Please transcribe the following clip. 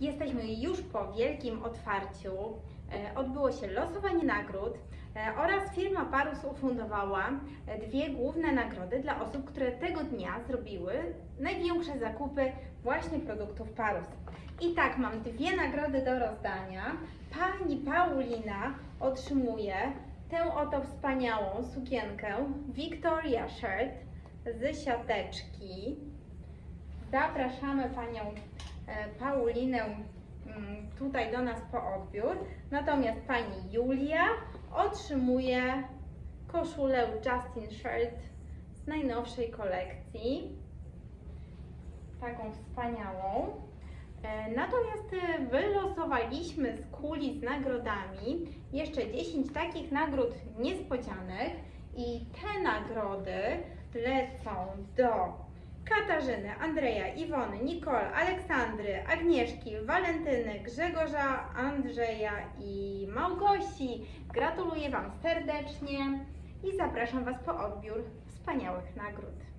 Jesteśmy już po wielkim otwarciu. E, Odbyło się losowanie nagród e, oraz firma Parus ufundowała e, dwie główne nagrody dla osób, które tego dnia zrobiły największe zakupy właśnie produktów Parus. I tak, mam dwie nagrody do rozdania. Pani Paulina otrzymuje tę oto wspaniałą sukienkę Victoria Shirt z siateczki. Zapraszamy Panią Paulinę mm, tutaj do nas po odbiór. Natomiast Pani Julia otrzymuje koszulę Justin Shirt z najnowszej kolekcji. Taką wspaniałą. E, Natomiast e, wylosowaliśmy z kuli z nagrodami jeszcze 10 takich nagród niespodzianek i te nagrody lecą do Katarzyny, Andrzeja, Iwony, Nicole, Aleksandry, Agnieszki, Walentyny, Grzegorza, Andrzeja i Małgosi. Gratuluję Wam serdecznie i zapraszam Was po odbiór wspaniałych nagród.